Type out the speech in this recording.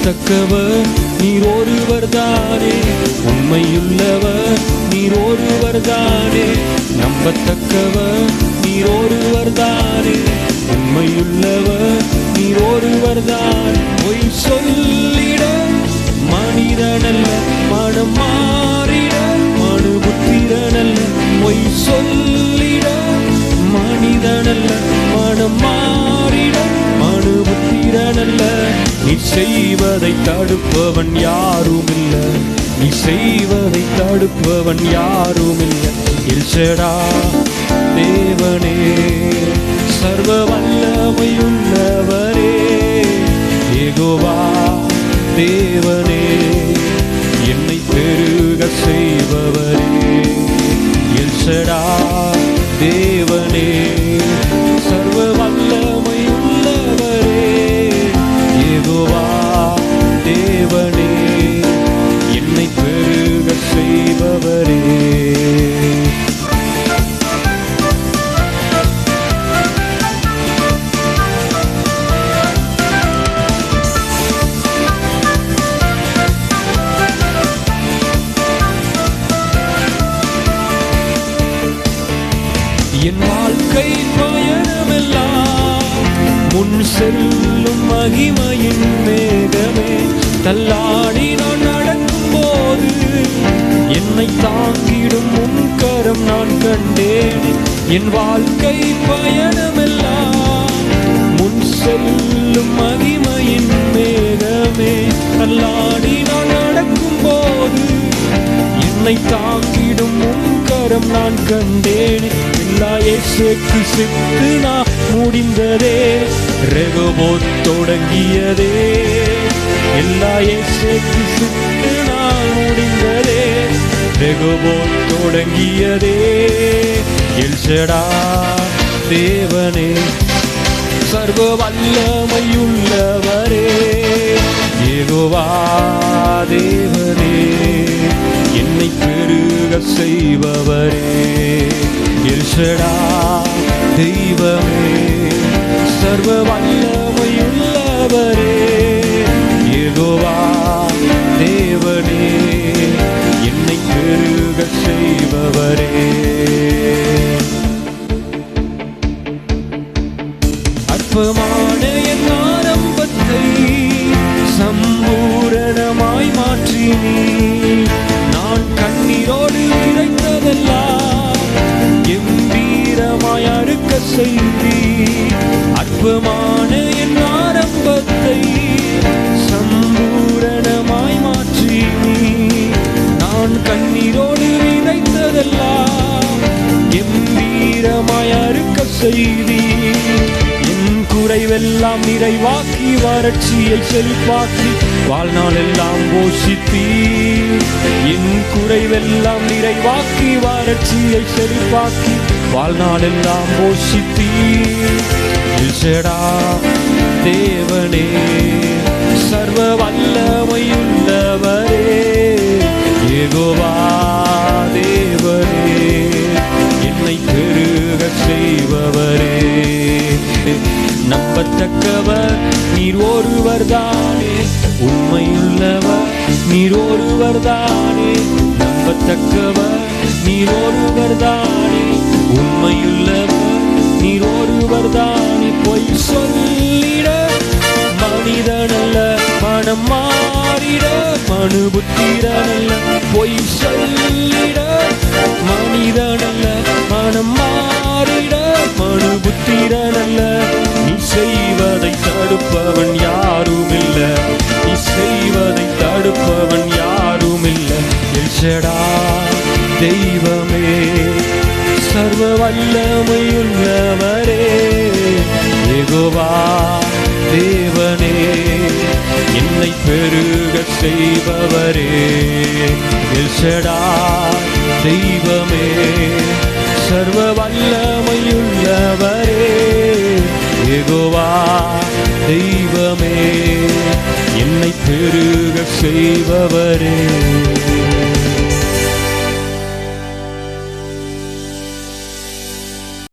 நம்பத்தக்கவர் நீர் ஒருவர் தானே. உண்மையுள்ளவர் நீர் ஒருவர் தானே. நம்பத்தக்கவர் நீர் ஒருவர் தானே. உண்மையுள்ளவர் நீர் ஒருவர் தான். பொய் சொல்லிட மனிதனல்ல மனமா செய்வதை தடுப்பவன் யாரும் இல்ல நீ செய்வதை தடுப்பவன் யாரும் இல்ல இல்சடா தேவனே சர்வ வல்லமையுள்ளவரே ஏகோவா தேவனே என்னை பெருக செய்பவரே. எல்சடா தேவ என் வாழ்க்கை பயணமெல்லாம் முன் செல்லும் மகிமையின் வேகமே தள்ளாடி நான் நடக்கும் போது என்னை தாங்கிடும் முன்கரம் நான் கண்டேன். என் வாழ்க்கை பயணமெல்லாம். முன் செல்லும் மகிமையின் மேகமே. தள்ளாடி நான் நடக்கும் போது என்னை தாங்கிடும் முன் முன்கரம் நான் கண்டேன். எல்லா இயேசுக்கு சித்து நான் முடிந்ததே. ரெகபோத் தொடங்கியதே. எல்லா இயேசுக்கு சித்து நான் முடிந்ததே. ரெகபோத் தொடங்கியதே. எல்சடா தேவனே சர்வ வல்லமையுள்ளவரே ஏகோவா தேவனே என்னை பெருக செய்பவர். எல்சடா தெய்வமே சர்வ வல்லமையுள்ளவரே ஏகோவா தேவனே என்னை பெருக செய்பவரே. அற்பமான என் ஆரம்பத்தை சம்பூரணமாய் மாற்றி நீ நான் கண்ணீரோடு விதைத்ததெல்லாம் செய்தி. அற்பமான என் ஆரம்பத்தை சம்பூரணமாய் மாற்றி. நீ நான் கண்ணீரோடு விதைத்ததெல்லாம் எம்பீரமாய் அறுக்க செய்தி. என் குறைவெல்லாம் நிறைவாக்கி வறட்சியை செழிப்பாக்கி வாழ்நாள் எல்லாம் போஷித்தீ என் குறைவெல்லாம் நிறைவாக்கி வறட்சியை செழிப்பாக்கி வாழ்நாளெல்லாம் போஷித்தீடா தேவனே சர்வ வல்லமையுள்ளவரே ஏகோவா தேவரே என்னை பெருக செய்பவரே. நம்பத்தக்கவர் நீர் ஒருவர் தானே உண்மையுள்ளவர் நீர் ஒருவர் தானே நம்பத்தக்கவர் நீர் ஒருவர் தானே உண்மையுள்ளவர் நீர் ஒருவர் தானே பொய் சொல்லிட. மனிதனல்ல மனம் மாறிட. மனு புத்திரனல்ல பொய் சொல்லிட. மனிதனல்ல மனம் மாறிட. மனு புத்திரனல்ல நீ செய்வதை தடுப்பவன் யார்? வல்லமையுள்ளவரே ஏகோவா தேவனே என்னை பெருக செய்பவரே. எல்சடா தெய்வமே சர்வ வல்லமையுள்ளவரே ஏகோவா தெய்வமே என்னை பெருக செய்பவரே.